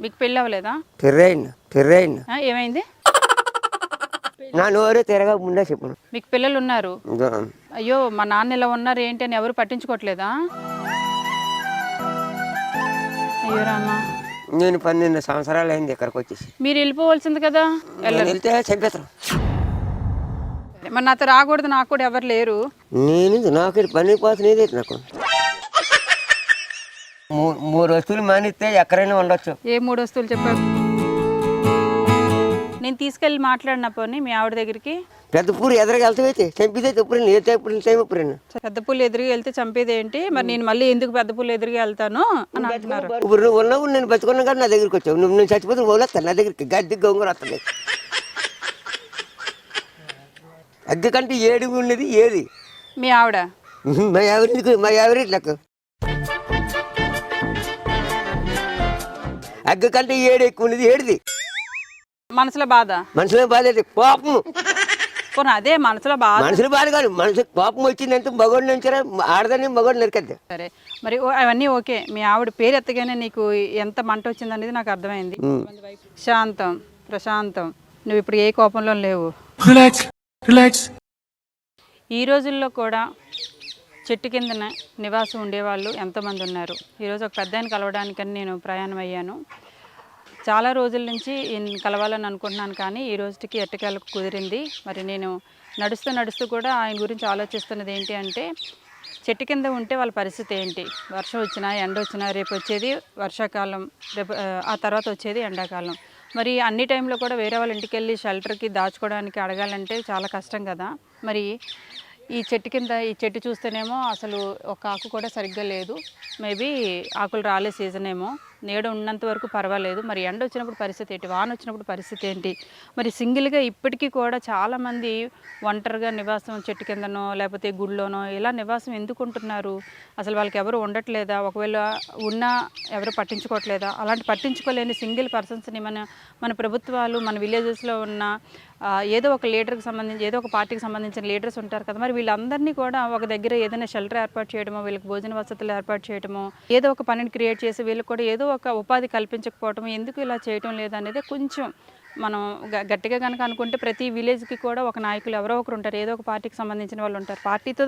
మీకు పెళ్ళి అవ్వలేదా పెర్రైండు పెర్రైండు ఆ, ఏమైంది? నా నోరు తిరగా ముందే చెప్పను. మీకు పిల్లలు ఉన్నారు ఇదో, అయ్యో మా నాన్న ఇలా ఉన్నారు ఏంటి అని ఎవరు పట్టించుకోవట్లేదా? అయ్యో రామా. నేను పన్నెండు సంవత్సరాలు అయింది ఇక్కడికి వచ్చేసి. మీరు వెళ్ళిపోవాల్సింది కదా? నేను వెళ్తే చంపేస్తాను. మరి నాతో రాకూడదు నాకు కూడా ఎవరు లేరు. నేను నాకు ఇది పని పోతున్నది నాకు మూడు వస్తువులు మానిస్తే ఎక్కడైనా ఉండొచ్చు. ఏ మూడు వస్తువులు చెప్పారు నేను తీసుకెళ్ళి మాట్లాడిన పోనీ మీ ఆవిడ దగ్గరికి. పెద్ద పూరి ఎదురుగా వెళ్తామైతే చంపితే ఎప్పుడు ఏ ఎప్పుడు టైం ఎప్పుడు పెద్ద పుల్లు ఎదురుగా వెళ్తే చంపేది ఏంటి? మరి నేను మళ్ళీ ఎందుకు పెద్ద పుల్లు ఎదురుగా వెళ్తాను అని అంటున్నారు. ఇప్పుడు నువ్వు ఉన్నావు నేను బతుకున్నా కానీ నా దగ్గరికి వచ్చావు. నువ్వు నేను చచ్చిపోతే పోలేస్తాను నా దగ్గరికి గడ్డి గొంగర వస్తుంది. అద్దె కంటే ఏడు ఉన్నది ఏది? మీ ఆవిడ. మా ఎవరికి మా ఎవరి నాకు? అగ్గ కంటే ఏడు ఎక్కువ ఉన్నది ఏడిది? మనసులో బాధ. మనుషుల బాధ అయితే కోపం పోనీ అదే మనసులో బాధ. మనుషుల బాధ కాదు మనిషి కోపం వచ్చిందంటే మగోడు నుంచారా ఆడదాన్ని మగోడు నరికద్దు. సరే. మరి ఓ- అవన్నీ ఓకే. మీ ఆవిడ పేరు ఎత్తగానే నీకు ఎంత మంట వచ్చింది అనేది నాకు అర్థమైంది. శాంతం ప్రశాంతం. నువ్వు ఇప్పుడు ఏ కోపంలో లేవు. Relax, relax. ఈ రోజుల్లో కూడా చెట్టు కిందన నివాసం ఉండేవాళ్ళు ఎంతోమంది ఉన్నారు. ఈరోజు ఒక పెద్ద ఆయన కలవడానికని నేను ప్రయాణం అయ్యాను చాలా రోజుల నుంచి కలవాలని అనుకుంటున్నాను కానీ ఈ రోజుకి ఎట్టకేలకు కుదిరింది. మరి నేను నడుస్తూ నడుస్తూ కూడా ఆయన గురించి ఆలోచిస్తున్నది ఏంటి అంటే చెట్టు కింద ఉంటే వాళ్ళ పరిస్థితి ఏంటి? వర్షం వచ్చినా ఎండ వచ్చినా రేపు వచ్చేది వర్షాకాలం రేపు ఆ, ఆ తర్వాత వచ్చేది ఎండాకాలం. మరి అన్ని టైంలో కూడా వేరే వాళ్ళ ఇంటికి వెళ్ళి షెల్టర్కి దాచుకోవడానికి అడగాలంటే చాలా కష్టం కదా. మరి ఈ చెట్టు కింద ఈ చెట్టు చూస్తేనేమో అసలు ఒక ఆకు కూడా సరిగ్గా లేదు. మేబీ ఆకులు రాలే సీజన్ ఏమో. నీడ ఉన్నంత వరకు పర్వాలేదు. మరి ఎండ వచ్చినప్పుడు పరిస్థితి ఏంటి? వాన వచ్చినప్పుడు పరిస్థితి ఏంటి? మరి సింగిల్గా ఇప్పటికీ కూడా చాలామంది ఒంటరిగా నివాసం చెట్టు కిందనో లేకపోతే గుడిలోనో ఇలా నివాసం ఎందుకు ఉంటున్నారు? అసలు వాళ్ళకి ఎవరు ఉండట్లేదా? ఒకవేళ ఉన్నా ఎవరు పట్టించుకోవట్లేదా? అలాంటి పట్టించుకోలేని సింగిల్ పర్సన్స్ని మన మన ప్రభుత్వాలు మన విలేజెస్లో ఉన్న ఏదో ఒక లీడర్కి సంబంధించి ఏదో ఒక పార్టీకి సంబంధించిన లీడర్స్ ఉంటారు కదా మరి వీళ్ళందరినీ కూడా ఒక దగ్గర ఏదైనా షెల్టర్ ఏర్పాటు చేయడమో వీళ్ళకి భోజన వసతులు ఏర్పాటు చేయడమో ఏదో ఒక పనిని క్రియేట్ చేసి వీళ్ళకి కూడా ఏదో ఒక ఉపాధి కల్పించకపోవటం ఎందుకు ఇలా చేయటం లేదనేది కొంచెం మనం గ- గట్టిగా కనుక అనుకుంటే ప్రతి విలేజ్కి కూడా ఒక నాయకులు ఎవరో ఒకరు ఉంటారు. ఏదో ఒక పార్టీకి సంబంధించిన వాళ్ళు ఉంటారు. పార్టీతో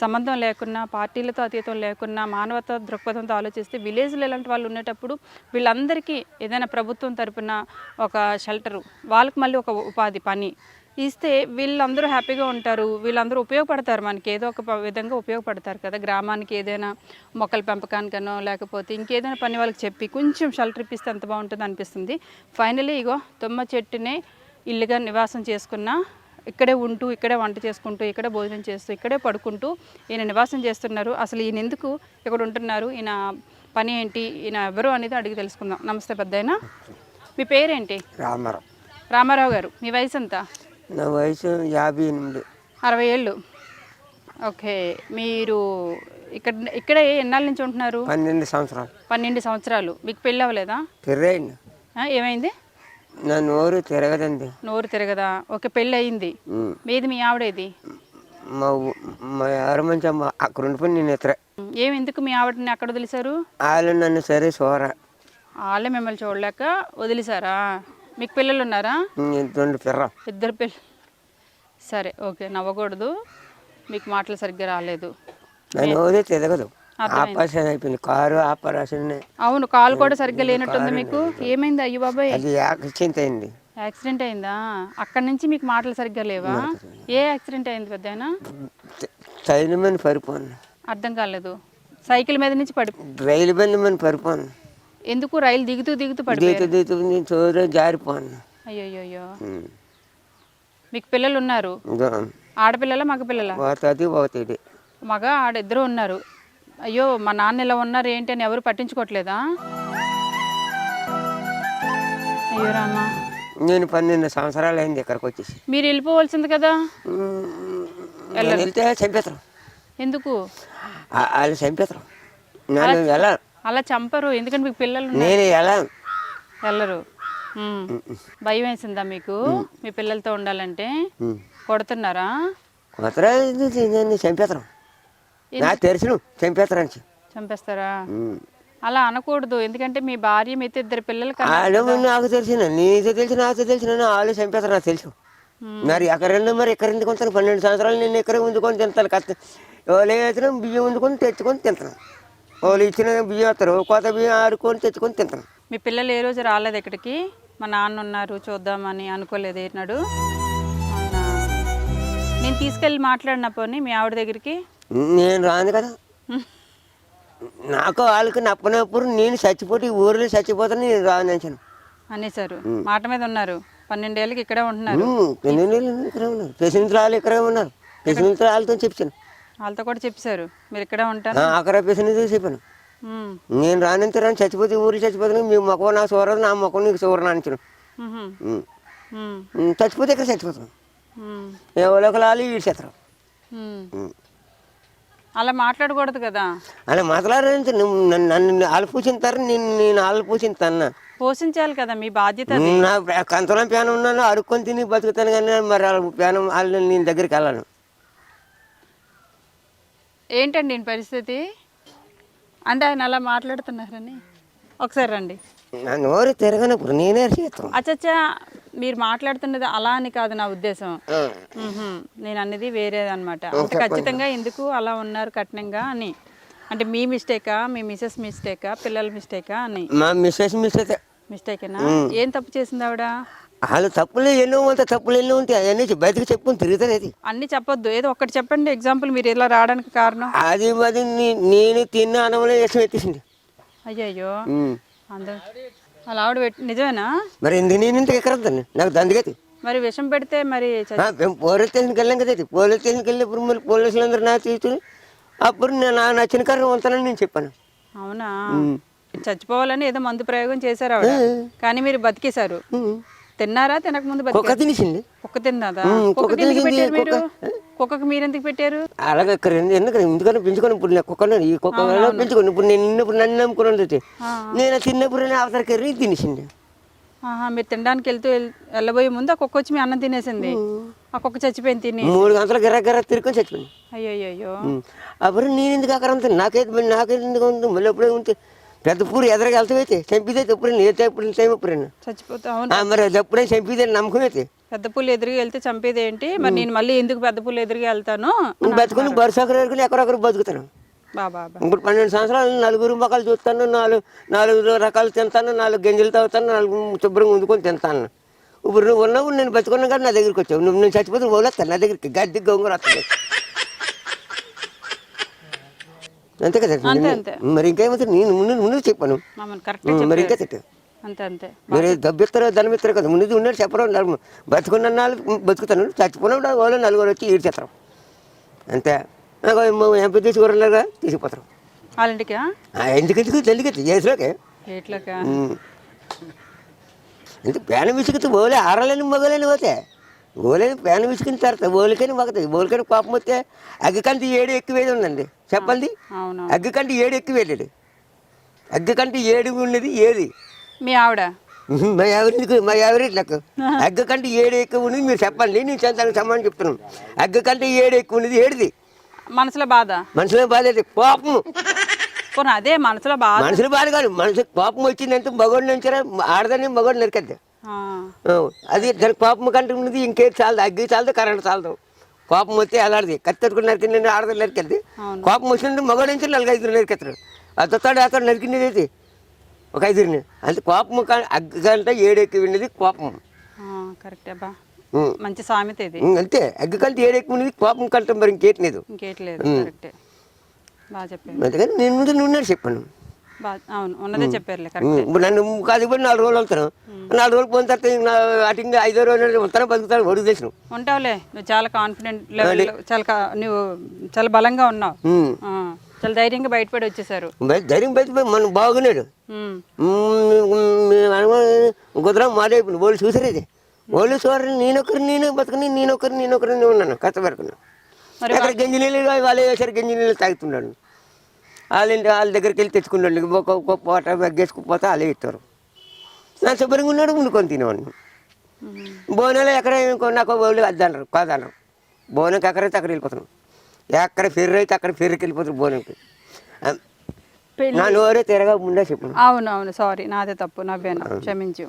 సంబంధం లేకున్నా పార్టీలతో అతీతం లేకున్నా మానవత దృక్పథంతో ఆలోచిస్తే విలేజ్లో ఇలాంటి వాళ్ళు ఉండేటప్పుడు వీళ్ళందరికీ ఏదైనా ప్రభుత్వం తరపున ఒక షెల్టరు వాళ్ళకి మళ్ళీ ఒక ఉపాధి పని ఇస్తే వీళ్ళందరూ హ్యాపీగా ఉంటారు. వీళ్ళందరూ ఉపయోగపడతారు మనకి. ఏదో ఒక విధంగా ఉపయోగపడతారు కదా. గ్రామానికి ఏదైనా మొక్కల పెంపకానికనో లేకపోతే ఇంకేదైనా పని వాళ్ళకి చెప్పి కొంచెం షెల్టర్ ఇప్పిస్తే ఎంత బాగుంటుంది అనిపిస్తుంది. ఫైనలీ ఇగో తుమ్మ చెట్టునే ఇల్లుగా నివాసం చేసుకున్న ఇక్కడే ఉంటూ ఇక్కడే వంట చేసుకుంటూ ఇక్కడే భోజనం చేస్తూ ఇక్కడే పడుకుంటూ ఈయన నివాసం చేస్తున్నారు. అసలు ఈయన ఎందుకు ఇక్కడ ఉంటున్నారు? ఈయన పని ఏంటి? ఈయన ఎవరు అనేది అడిగి తెలుసుకుందాం. నమస్తే పెద్దాయన. మీ పేరేంటి? రామారావు. రామారావు గారు. మీ వయసు ఎంత? నా వయసు యాభై ఎనిమిది. అరవై ఏళ్ళు. ఓకే మీరు ఇక్కడ ఇక్కడే ఎన్నాళ్ళ నుంచి ఉంటున్నారు? పన్నెండు సంవత్సరాలు. పన్నెండు సంవత్సరాలు. మీకు పెళ్ళి అవ్వలేదా? ఆ, ఏమైంది? నా నోరు తిరగదండి. నోరు తిరగదా? ఓకే పెళ్ళి అయింది. మీది మీ ఆవిడేది? మా మా ఎవరి మంచి అమ్మ అక్కడ ఉండిపోయి నేను ఇతర. ఏం ఎందుకు మీ ఆవిడని అక్కడ వదిలేశారు? వాళ్ళు నన్ను సరే చూర వాళ్ళే మిమ్మల్ని చూడలేక వదిలేశారా? మీకు పిల్లలు ఉన్నారా ఇద్దరు పిల్ల సరే ఓకే నవ్వకూడదు. మీకు మాటలు సరిగ్గా రాలేదు. ఆపరేషన్ అయిపోయింది. కారు ఆపరేషన్ అవును కాలు కూడా సరిగ్గా లేనట్టుంది మీకు? ఏమైంది అయ్యో బాబాయ్? అది యాక్సిడెంట్ అయింది. యాక్సిడెంట్ అయిందా? అక్కడి నుంచి మీకు మాటలు సరిగ్గా లేవా? ఏ యాక్సిడెంట్ అయింది పెద్దనా ట్రైన్ మీద పడిపోను అర్థం కాలేదు. సైకిల్ మీద నుంచి పడి రైలు బండి మీద పడిపోను ఎందుకు రైలు దిగుతూ దిగుతూ నేను చూడ జారిపోను అయ్యో. మీకు పిల్లలు ఉన్నారు? ఇదో ఆడపిల్లల మగ పిల్లల పోతుంది పోతుంది మగ ఆడ ఇద్దరు ఉన్నారు. అయ్యో మా నాన్న ఇలా ఉన్నారు ఏంటి అని ఎవరు పట్టించుకోవట్లేదా? అయ్యో రామా. నేను పన్నెండు సంవత్సరాలు అయింది ఇక్కడికి వచ్చేసి. మీరు వెళ్ళిపోవాల్సింది కదా? ఉమ్, నేను వెళ్తే చంపేతారు ఎందుకు? ఆ- వాళ్ళు చంపేతారు నేను ఎలా అలా చంపరు ఎందుకంటే మీకు పిల్లలు. నేను ఎలా వెళ్ళరు. భయం వేసిందా మీకు? మీ పిల్లలతో ఉండాలంటే. కొడుతున్నారా? నాకు తెలుసును చంపేతారని చంపేస్తారా. అలా అనకూడదు ఎందుకంటే మీ భార్య మీతో ఇద్దరు పిల్లలు వాళ్ళు నాకు తెలిసిన నీతో తెలిసి నాతో తెలిసిన వాళ్ళు చంపేస్తారు నాకు తెలుసు. మరి ఎక్కడన్నా మరి ఎక్కడ ఎందుకుంటాను పన్నెండు సంవత్సరాలు నేను ఎక్కడ ఉందుకొని తింటాను వాళ్ళు అయితే బియ్యం ఉందుకొని తెచ్చుకొని తింటాను. వాళ్ళు ఇచ్చిన బియ్యం వస్తారు కొత్త బియ్యం ఆడుకొని తెచ్చుకొని తింటాను మీ పిల్లలు ఏ రోజు రాలేదు ఇక్కడికి? మా నాన్న ఉన్నారు చూద్దామని అనుకోలేదు ఏనాడు నేను తీసుకెళ్ళి మాట్లాడిన పోనీ మీ ఆవిడ దగ్గరికి? నేను రాను కదా. నాకు వాళ్ళకి నప్పనప్పుడు నేను చచ్చిపోతే ఈ ఊరిలో చచ్చిపోతాను నేను రాను అంచాను అనేసారు మాట మీద ఉన్నారు. పన్నెండేళ్ళకి ఇక్కడే ఉంటున్నారు. పెళ్ళి ఇక్కడ ఉన్నారు. వాళ్ళు ఇక్కడే ఉన్నారు. వాళ్ళతో చెప్పాను వాళ్ళతో కూడా చెప్పారు మీరు ఇక్కడే ఉంటారు. అక్కడ ప్రెసిడెంట్ చెప్పాను. నేను రానంత రాని చచ్చిపోతే ఊరు చచ్చిపోతే మీ మొక్కం నాకు చూడదు నా మొక్కం నీకు ఉహుం, ఉమ్, చచ్చిపోతే ఇక్కడ చచ్చిపోతాను ఉమ్, ఎవరో ఒక లాలి వీడి చేస్తారు ఉమ్. అలా మాట్లాడకూడదు కదా. అలా మాట్లాడాలంటే నువ్వు నన్ను వాళ్ళు పూచింతారు నేను నేను వాళ్ళు పూచింతాను పోషించాలి కదా మీ బాధ్యత. నా కంతలో ప్యానం ఉన్నాను అడుక్కొని తిని బతుకుతాను కానీ మరి వాళ్ళ ప్యానం వాళ్ళు నేను దగ్గరికి వెళ్ళాను. ఏంటండి ఈయన పరిస్థితి? అంటే ఆయన అలా మాట్లాడుతున్నారని. ఒకసారి రండి. నా నోరు తిరగనప్పుడు నేనే అచ్చచ్చా మీరు మాట్లాడుతున్నది అలా అని కాదు నా ఉద్దేశం. మ్మ్హ్మ్. నేను అన్నది వేరేది అనమాట అంటే ఖచ్చితంగా ఎందుకు అలా ఉన్నారు కఠినంగా అని. అంటే మీ మిస్టేకా మీ మిసెస్ మిస్టేకా పిల్లల మిస్టేకా అని. మా మిస్సెస్ మిస్సెస్ మిస్టేకేనా? ఏం తప్పు చేసింది ఆవిడ? వాళ్ళు తప్పులు ఎన్నో ఉంటాయి తప్పులు ఎన్నో ఉంటాయి. అవన్నీ బతికి చెప్పుకొని తిరుగుతుంది అది. అన్ని చెప్పొద్దు. ఏదో ఒకటి చెప్పండి ఎగ్జాంపుల్ మీరు ఇలా రావడానికి కారణం. అది మరి నీ- నేను తిన్న అన్నంలో విషం ఎత్తేసింది అయ్యయ్యో. అందరు అలా ఆవిడ నిజమేనా? మరి ఎందుకు నేను ఇంత ఎక్కడద్దాను నాకు దండగతి మరి విషం పెడితే మరి పోలీస్ స్టేషన్కి వెళ్ళాం కదా. పోలీస్ స్టేషన్కి వెళ్ళినప్పుడు మరి పోలీసులు అందరూ నా తీసుకుని అప్పుడు నేను నాకు నచ్చిన కారణం ఉంటానని నేను చెప్పాను. అవునా? చచ్చిపోవాలని ఏదో మందు ప్రయోగం చేశారు ఆవిడ. కానీ మీరు బతికేశారు. తిన్నారా? తినక ముందు కుక్క తినేసింది. కుక్క తిన్నదా? కుక్క తినేసింది, పెట్టారు మీరు? కుక్క. కుక్కకి మీరు ఎందుకు పెట్టారు? అలాగే ఇక్కడ ఎందు- ఎందుకని? ఎందుకని పెంచుకొని ఇప్పుడు నేను కుక్కను ఈ కుక్క పెంచుకొని ఇప్పుడు నేను నిన్నప్పుడు నన్ను నమ్ముకున్నాను నేను తిన్నప్పుడు నేను అవతలకి ఎర్రి తినేసింది. ఆహా మీరు తినడానికి వెళ్తూ వెళ్- వెళ్ళబోయే ముందు ఆ కుక్క వచ్చి మీ అన్నం తినేసింది. ఆ కుక్క చచ్చిపోయింది తిని మూడు గంటల గిర్ర గిర్ర తిరుకొని చచ్చిపోయింది. అయ్యో ఉమ్. అప్పుడు నేను ఎందుకు అక్కడ నాకైతే నాకైతే ఎందుకు ఉంది మళ్ళీ ఎప్పుడే ఉంటే పెద్ద పూరి ఎదురుగా వెళ్తామైతే చంపితే ఎప్పుడైనా ఏ ఎప్పుడు టైం ఎప్పుడైనా చచ్చిపోతా మరి ఎప్పుడైనా చంపితే నమ్మకం అయితే. పెద్ద పుల్లు ఎదురుగా వెళ్తే చంపేది ఏంటి? మరి నేను మళ్ళీ ఎందుకు పెద్ద పుల్లు ఎదురుగా వెళ్తాను? బతుకుని బరుసకరు వేరుకుని ఎక్కడొక్కరు బతుకుతాను. ఇప్పుడు పన్నెండు సంవత్సరాలు నలుగురు మొక్కలు చూస్తాను నాలుగు నాలుగు రకాలు తింటాను నాలుగు గింజలు తాగుతాను నాలుగు శుభ్రంగా ఉందుకొని తింటాను. ఇప్పుడు నువ్వు ఉన్నావు నేను బతుకున్నా కానీ నా దగ్గరికి వచ్చావు. నువ్వు నేను చచ్చిపోతే పోలేస్తాను నా దగ్గరికి. గడ్డి గొంగర వస్తుంది. అంతే కదా మరి ఇంకేమవుతుంది నేను ముందు ముందు చెప్పాను. మరి ఇంకా తిట్టు అంతే అంతే. మీరు దబ్బిస్తారో ధనమిస్తారో కదా ముందు ఉన్నట్టు చెప్పడం బతుకున్న నాలుగు బతుకుతాను. చచ్చిపోయినప్పుడు వాళ్ళు నలుగురు వచ్చి ఈడ్చేస్తారు. అంతే. ఎంపీ తీసుకురాలేగా తీసుకుపోతారు. ఎందుకు ఎందుకు? చేసిలోకే ఎట్లాగా ఇంత పేన విసుకుతూ ఓలే ఆరలేని మగలేని పోతే. ఓలేని పేన విసుకుని తర్వాత ఓలికని మగతాయి ఓలికని కోపం వస్తే అగ్గికంటే ఏడు ఎక్కువేది ఉందండి. చెప్పండి? అగ్గికంటే ఏడు ఎక్కువేది? అగ్గికంటే ఏడు ఉన్నది ఏది? మీ ఆవిడ. మా ఎవరికి మా ఎవరికి నాకు? అగ్గ కంటే ఏడు ఎక్కువ ఉన్నది మీరు చెప్పండి. నేను దానికి సమానం చెప్తున్నాను. అగ్గ కంటే ఏడు ఎక్కువ ఉన్నది ఏడిది? మనసులో బాధ. మనుషుల బాధ అయితే కోపం అదే మనసులో బాధ. మనుషుల బాధ కాదు. మనిషి కోపం వచ్చిందంటే మగోడు నుంచారా ఆడదాన్ని మగోడు నరికద్దు? అది దాని కోపం కంటే ఉన్నది ఇంకేది చాలదు అగ్గి చాలదు కరెంట్ చాలదు. కోపం వస్తే అలాంటిది కత్తెట్టుకుని నరికింది ఆడదాన్ని నరికెళ్తే అవును. కోపం వచ్చిందంటే మగోడు నుంచి నలుగు ఐదుగురు నరికెత్తారు అతడు అతడు నరికింది అయితే ఒక ఐదుగురిని. అంతే కోపం అగ్గి కంటే ఏడు ఎక్కువ ఉన్నది కోపం కరెక్టే. మంచి సామెత ఇది. అంతే. అగ్గి కంటే ఏడు ఎక్కువ ఉన్నది కోపం కంటే మరి ఇంకేటి లేదు. ఇంకేట్లేదు కరెక్టే. బాగా చెప్పారు. అందుకని నేను ముందు నువ్వు చెప్పాను. అవును ఉన్నదే చెప్పారులే నన్ను కాదు ఇప్పుడు నాలుగు రోజులు వెళ్తాను. నాలుగు రోజులు పోయిన తర్వాత అటు ఇంకా ఐదో రోజు ఉంటాను బతుకుతాను ఒడుగు చేసిన ఉంటావులే నువ్వు చాలా కాన్ఫిడెంట్ లెవెల్ చాలా నువ్వు చాలా బలంగా ఉన్నావు. చాలా ధైర్యంగా బయటపడి వచ్చేసారు. ధైర్యం బయట పోయి మనం బాగున్నాడు. కుదరం మాడైపోయింది వాళ్ళు చూసారు ఇది? వాళ్ళు చూడరు నేనొకరు నేను బతుకుని నేనొకరు నేనొకరు నేను ఉన్నాను కథ పెడుకున్నాను మరి అక్కడ గంజి నీళ్ళు వాళ్ళు వేసారు గంజి నీళ్ళు తాగుతున్నాడు? వాళ్ళ వాళ్ళ దగ్గరికి వెళ్ళి తెచ్చుకున్నాడు ఒక పూట బగ్గేసుకుపోతే వాళ్ళే ఇస్తారు. నా శుభ్రంగా ఉన్నాడు వండుకొని తినేవాడిని. బోనాలు ఎక్కడ నాకు వాళ్ళు అద్దన్నారు కాదన్నారు. బోనంకి ఎక్కడైతే అక్కడ వెళ్ళిపోతున్నాం. ఎక్కడ ఫెర్రీ అయితే అక్కడ ఫెర్రీకి వెళ్ళిపోతారు బోనంకి నా నోరే తిరగా ముందే చెప్పు అవును అవును సారీ నాదే తప్పు నవ్వాను క్షమించు.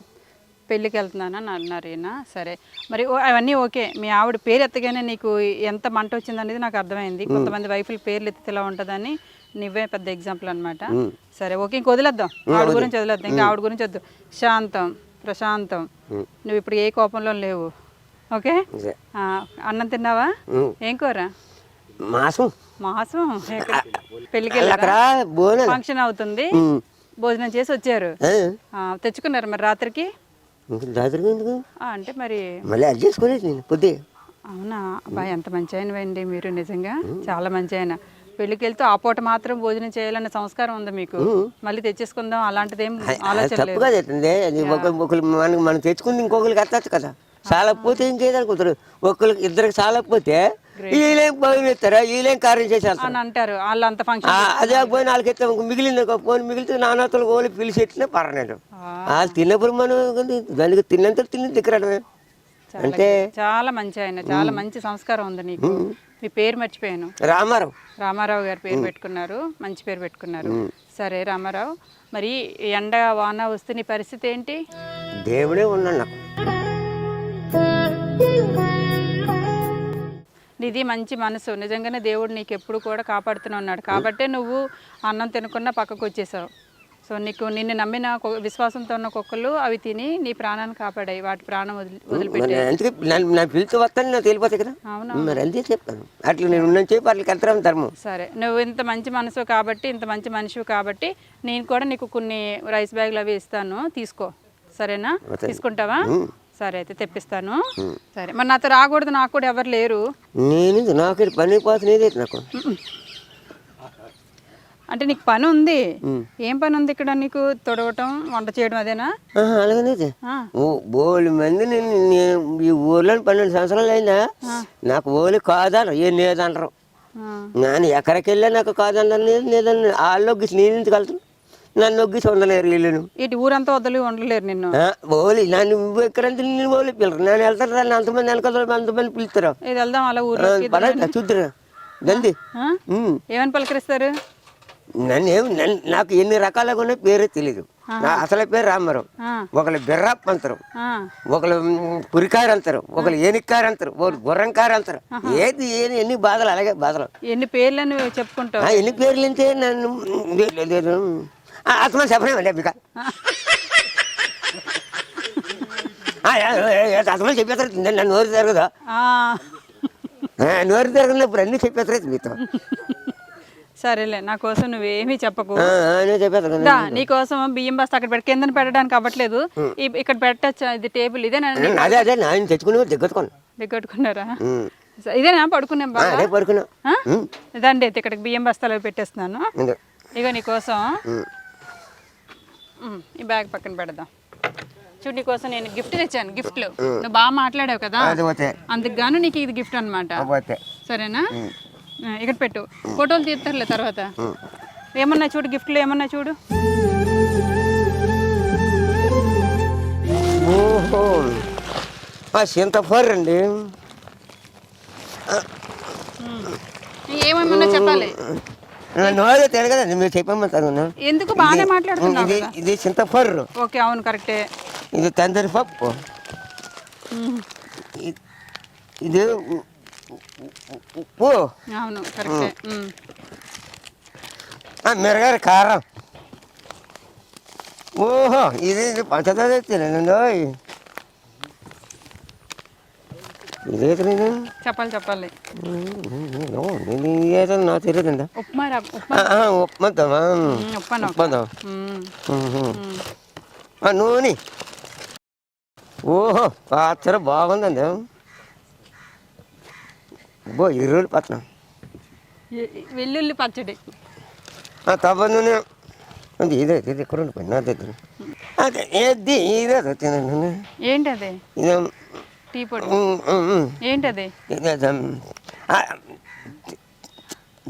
పెళ్ళికి వెళ్తున్నానని అన్నారు ఈయన. సరే. మరి అవన్నీ ఓకే. మీ ఆవిడ పేరు ఎత్తగానే నీకు ఎంత మంట వచ్చింది అనేది నాకు అర్థమైంది. కొంతమంది వైఫుల పేర్లు ఎత్తితే ఇలా ఉంటుందని నువ్వే పెద్ద ఎగ్జాంపుల్ అనమాట సరే ఓకే ఇంక వదిలేద్దాం. ఆవిడ గురించి వదిలేద్దాం. ఇంకా ఆవిడ గురించి వద్దు. శాంతం ప్రశాంతం. నువ్వు ఇప్పుడు ఏ కోపంలో లేవు. ఓకే? అన్నం తిన్నావా. ఏం కూర? మాసం. మాసం? పెళ్ళికి ఫంక్షన్ అవుతుంది. భోజనం చేసి వచ్చారు. తెచ్చుకున్నారు మరి రాత్రికి? ఆ, అంటే మరి మళ్ళీ అది చేసుకోలేదు నేను పొద్దు. అవునా? అబ్బాయి ఎంత మంచి ఆయనవండి మీరు నిజంగా. చాలా మంచి ఆయన. పెళ్ళికి వెళ్తూ ఆ పూట మాత్రం భోజనం చేయాలన్న సంస్కారం ఉంది మీకు. మళ్ళీ తెచ్చేసుకుందాం అలాంటిది ఏం ఆలోచన తప్పు లేదు. కదా అవుతుంది అది ఒక ఒకరు మనకి మనం తెచ్చుకుంది ఇంకొకరికి ఎత్తచ్చు కదా. చాలా పోతే ఇంకేదనుకుంటారు ఒకరికి ఇద్దరికి చాలా పోతే వీళ్ళేం భయం ఇస్తారా వీళ్ళేం కార్యం చేసేస్తారు? అని అంటారు. వాళ్ళు అంత ఫంక్షన్ అదే పోయి నాలుగు ఎత్తే మిగిలింది పోయి మిగిలితే నాన్నతలు కోలి పిలిచి ఎట్టినా పర్లేదు వాళ్ళు తిన్నప్పుడు మనం దానికి తిన్నంత తిని దిక్కరడమే. అంటే చాలా మంచి ఆయన. చాలా మంచి సంస్కారం ఉంది నీకు. మీ పేరు మర్చిపోయాను. రామారావు. రామారావు గారి పేరు పెట్టుకున్నారు. మంచి పేరు పెట్టుకున్నారు. సరే రామారావు మరి ఎండ వాన వస్తే నీ పరిస్థితి ఏంటి? దేవుడే ఉన్నాడు నాకు. నీది మంచి మనసు. నిజంగానే దేవుడు నీకు ఎప్పుడు కూడా కాపాడుతూనే ఉన్నాడు. కాబట్టే నువ్వు అన్నం తినకుండా పక్కకు వచ్చేసావు. సో నీకు నిన్ను నమ్మిన విశ్వాసంతో ఉన్న కుక్కలు అవి తిని నీ ప్రాణాన్ని కాపాడాయి. వాటి ప్రాణం వదిలి వదిలిపెట్టి చెప్తాను అట్లా నేను ఉన్న చెప్పి ధర్మం. సరే నువ్వు ఇంత మంచి మనసు కాబట్టి ఇంత మంచి మనిషివి కాబట్టి నేను కూడా నీకు కొన్ని రైస్ బ్యాగులు అవి ఇస్తాను. తీసుకో. సరేనా? తీసుకుంటావా? సరే అయితే తెప్పిస్తాను. సరే మరి నాతో రాకూడదు నాకు కూడా ఎవరు లేరు. నేను నాకు పని ఏదైతే నాకు. అంటే నీకు పని ఉంది ఏం పని ఉంది ఇక్కడ నీకు? తొడవటం వంట చేయడం అదేనా? బోలు మంది నేను ఈ ఊర్లో పన్నెండు సంవత్సరాలు అయిందా? నాకు ఓలి కాదనరు ఏం లేదంటారు ఆ. నేను ఎక్కడికి వెళ్ళా నాకు కాదన్నారు లేదు లేదని వాళ్ళు ఒగ్గిసి నేను ఎందుకు వెళ్తాను నన్ను ఒగ్గిసి ఉండలేరు వీళ్ళను. ఇటు ఊరంతా వదిలి ఉండలేరు నిన్ను. ఓలి నన్ను ఎక్కడంతా నేను ఓలి పిల్లరు నేను వెళ్తాను నన్ను అంతమంది వెనకాల అంతమంది పిలుస్తారు. ఇది వెళ్దాం అలా పర్వాలేదు చూద్దరు. దండి. ఏమని పలకరిస్తారు? నన్ను నాకు ఎన్ని రకాలుగా ఉన్నాయి పేరే తెలియదు నా అసలు పేరు రామారావు. ఒకళ్ళు బిర్రప్ప అంటారు. ఆ, ఒకళ్ళు పురికారు అంటారు. ఒకళ్ళు ఏనిక్కారు అంటారు. ఒకళ్ళు గుర్రంకారు అంటారు. ఏది ఏది ఎన్ని బాధలు అలాగే బాధలు. ఎన్ని పేర్లని చెప్పుకుంటావు? ఆ, ఎన్ని పేర్లు అంటే నన్ను అతను చెప్పలేమండి అబ్బిక. అతను చెప్పేస్తారు. నన్ను నోరు తిరగదు. నోరు తిరగనప్పుడు అన్ని చెప్పేస్తారు మీతో. సరేలే నా కోసం నువ్వేమీ చెప్పకు. దా నీకోసం బియ్యం బస్తా అక్కడ పెట్టి కిందన పెట్టడానికి అవ్వట్లేదు. ఈ- ఇక్కడ పెట్టచ్చు ఇది టేబుల్ ఇదేనా? అదే అదే నేను తెచ్చుకుని దిగ్గొట్టుకోను దిగొట్టుకున్నారా స- ఇదేనా? పడుకునే ఆ, అదే పడుకున్నా. ఉమ్. ఇదండి అయితే ఇక్కడికి బియ్యం బస్తాలు పెట్టేస్తున్నాను. ఇదే. ఇగో నీకోసం ఉమ్. ఉమ్, ఈ బ్యాగ్ పక్కన పెడదాం. చూడు నీకోసం నేను గిఫ్ట్ తెచ్చాను గిఫ్ట్లు. నువ్వు బాగా మాట్లాడావు కదా? అది పోతే. అందుకు గాను నీకు ఇది గిఫ్ట్ అనమాట పోతే. సరేనా? ఇక్కడ పెట్టు. ఫోటోలు తీస్తారులే తర్వాత. ఏమన్నా చూడు గిఫ్ట్లు ఏమన్నా చూడు. ఓహో. ఆ చింతఫర్ అండి. ఏమన్నా చెప్పాలి? నోరు తిరగదండి మీరు చెప్పమంటారు. ఎందుకు? బాగానే మాట్లాడుతున్నావు ఇది కదా. ఇది చింతఫర్ ఓకే అవును కరెక్టే. ఇది తందరి పప్పు. ఇది ఉప్పు. అవును కరెక్టే. మిరగారు కారం. ఓహో ఇది పంచదార తినండి నేను చెప్పాలి చెప్పాలి. ఏదో నాకు తెలియదండి ఉప్మా ఆ నూనె. ఓహో పాత్ర బాగుందండి. బో ఇరువులు పట్నం. వెల్లుల్లి పచ్చడి. తప్ప నూనె. అది ఇదే ఇది ఎక్కడ ఉండిపోయింది నా దగ్గర. అదే ఏది ఇదే తినండి ఏంటి అది ఇదే టీ పొడి. ఉమ్, ఉమ్, ఉమ్. ఏంటి అది ఇదే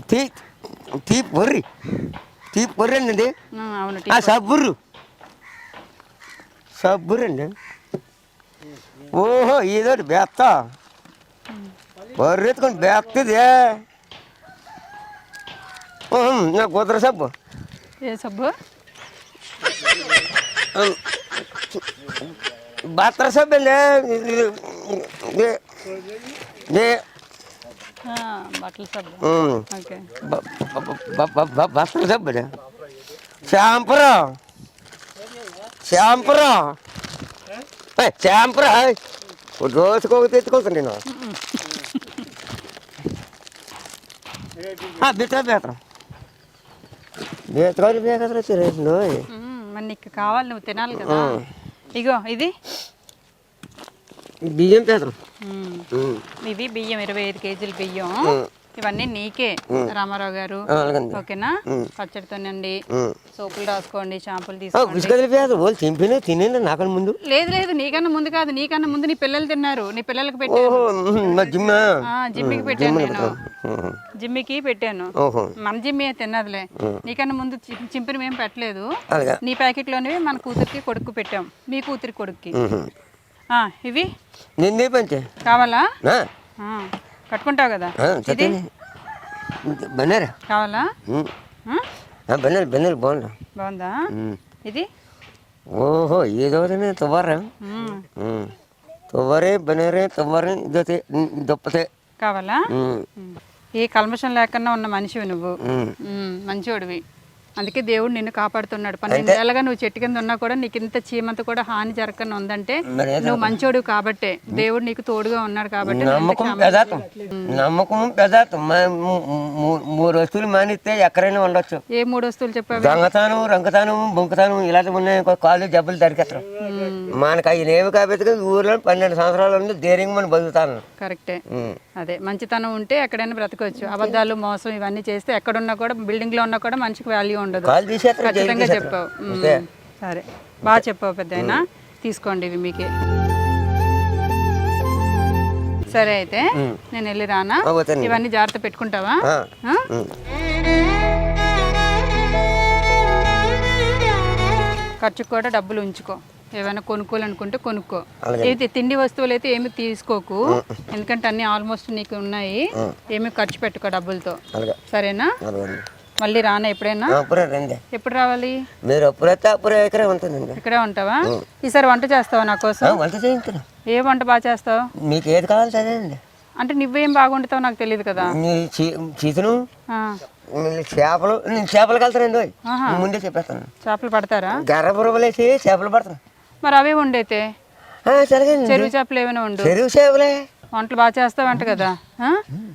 టీ టీ పొర్రి. టీ పొర్రి అండి. అవును ఆ సబ్బుర్రు. సబ్బురు అండి ఓహో ఇదోటి బెత్త. బెత్తది ఓహ్, నా కుదర సబ్బు ఏ సబ్బు బాత్ర సభ్యులే ఆ, బట్టల సబ్బు ఓకే బాత్ర సభ్యులే శ్యాంపురా శ్యాంపురా శ్యాంపురా రోజుకోక తెచ్చుకోవచ్చు నేను బిత్ర బేత్రం బేత్రాలు బేకత్ర రేపు మ్మ్, మరి నీకు కావాలి నువ్వు తినాలి కదా. ఇగో ఇది. బియ్యం పేదరం. ఇవి బియ్యం ఇరవై ఐదు కేజీల బియ్యం. ఇవన్నీ నీకే రామారావు గారు. ఓకేనా? పచ్చడితోనండి సోపులు రాసుకోండి షాంపులు తీసుకోండి. ఉసుకదిలి పేద వాళ్ళు తింపిన తినేది నాకని ముందు. లేదు లేదు నీకన్నా ముందు కాదు నీకన్నా ముందు నీ పిల్లలు తిన్నారు నీ పిల్లలకి పెట్టాను. ఓహో మా జిమ్మా? ఆ, జిమ్మికి పెట్టాను నేను. జిమ్మికి పెట్టాను. ఓహో. మన జిమ్మి తిన్నదిలే. నీకన్నా ముందు చి- చింపిని మేము పెట్టలేదు. అలాగా? నీ ప్యాకెట్లోనివి మన కూతురికి కొడుకు పెట్టాం. మీ కూతురి కొడుక్కి. ఆ, ఇవి? కావాలా? నా? ఆ, కట్టుకుంటావు కదా? ఇది? బన్నారా కావాలా? ఆ? బన్నారు బన్నారు బాగుండా బాగుందా? ఇది? ఓహో ఏదో తువ్వారా. తువ్వరే బనరే తువ్వరే ఇదొతే దొప్పతే. కావాలా. ఏ కల్మషం లేకుండా ఉన్న మనిషివి నువ్వు. మంచోడివి. అందుకే దేవుడు నిన్ను కాపాడుతున్నాడు. పన్నెండేళ్ళగా నువ్వు చెట్టు కింద ఉన్నా కూడా నీకు ఇంత చీమంత కూడా హాని జరగకుండా ఉందంటే నువ్వు మంచోడు కాబట్టే. దేవుడు నీకు తోడుగా ఉన్నాడు కాబట్టి నమ్మకం పెదాతం. నమ్మకం పెదాతం. మూడు వస్తువులు మానిస్తే ఎక్కడైనా ఉండొచ్చు. ఏ మూడు వస్తువులు చెప్పావు? దొంగతానం రంగతానం బొంకతానం ఇలాంటి ఉన్నాయి కాళ్ళు జబ్బులు దరికెత్తడం మనకు అవి ఏమి కాబట్టి ఊర్లో పన్నెండు సంవత్సరాలు ఉంది ధైర్యంగా మనం బతుకుతాను? కరెక్టే. అదే మంచితనం ఉంటే ఎక్కడైనా బ్రతకవచ్చు అబద్ధాలు మోసం ఇవన్నీ చేస్తే ఎక్కడున్నా కూడా బిల్డింగ్లో ఉన్నా కూడా మనిషికి వాల్యూ ఉండదు. తీసేస్తారు ఖచ్చితంగా. చెప్పావు. అంతే. సరే. బాగా చెప్పావు పెద్ద తీసుకోండి ఇవి మీకే. సరే అయితే నేను వెళ్ళి రానా? ఆ, పోతాను. ఇవన్నీ జాగ్రత్త పెట్టుకుంటావా? ఆ. ఆ? ఉమ్. ఖర్చుకు కూడా డబ్బులు ఉంచుకో. ఏమైనా కొనుక్కోవాలనుకుంటే కొనుక్కో. అలాగే. అయితే తిండి వస్తువులు అయితే ఏమి తీసుకోకు. ఎందుకంటే అన్ని ఆల్మోస్ట్ నీకు ఉన్నాయి. ఏమి ఖర్చు పెట్టుకో డబ్బులతో. అలాగే. సరేనా? అలాగే. మళ్ళీ రానా ఎప్పుడైనా? అప్పుడే రండి. ఎప్పుడు రావాలి? మీరు అప్పుడే ఇక్కడే ఉంటుందండి. ఇక్కడే ఉంటావా? ఈసారి వంట చేస్తావా నా కోసం? వంట చేయించురా ఏ వంట బాగా చేస్తావు? మీకు ఏది కావాలి చదివండి అంటే నువ్వేం బాగుంటావు నాకు తెలియదు కదా. చీతను చేపలు నేను చేపలు కలుతానండి. ముందే చెప్పేస్తాను. చేపలు పడతారా? గర్రపురవలేసి చేపలు పడతాను. మరి అవే సరేనండి. చెరువు చేపలు ఏమైనా వండు? చెరువు చేపలే. వంటలు బాగా చేస్తావంట కదా?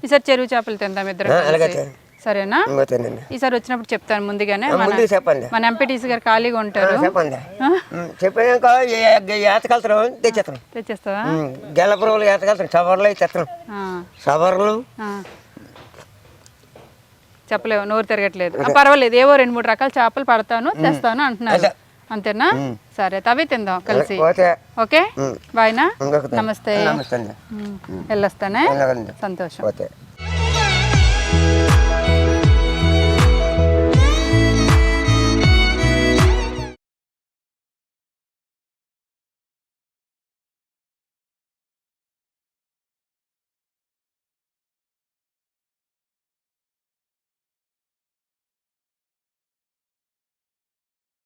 ఈసారి చెరువు చేపలు తిందాం ఇద్దరం సరేనా? ఈసారి వచ్చినప్పుడు చెప్తాను ముందుగానే. చెప్పండి. మన ఎంపీటీసీ గారు ఖాళీగా ఉంటారు. చెప్పండి. చెప్పాక ఏతకెళ్తారు తెచ్చేస్తాను. తెచ్చేస్తావా? చవర్లు తెస్తాను. ఆ, చవర్లు ఆ. చెప్పలేవు నోరు తిరగట్లేదు. పర్వాలేదు ఏవో రెండు మూడు రకాల చేపలు పడతాను తెస్తాను అంటున్నారు. అంతేనా? సరే తవే తిందాం కలిసి. ఓకే. బాయ్నా నమస్తే. వెళ్ళొస్తానే? సంతోషం.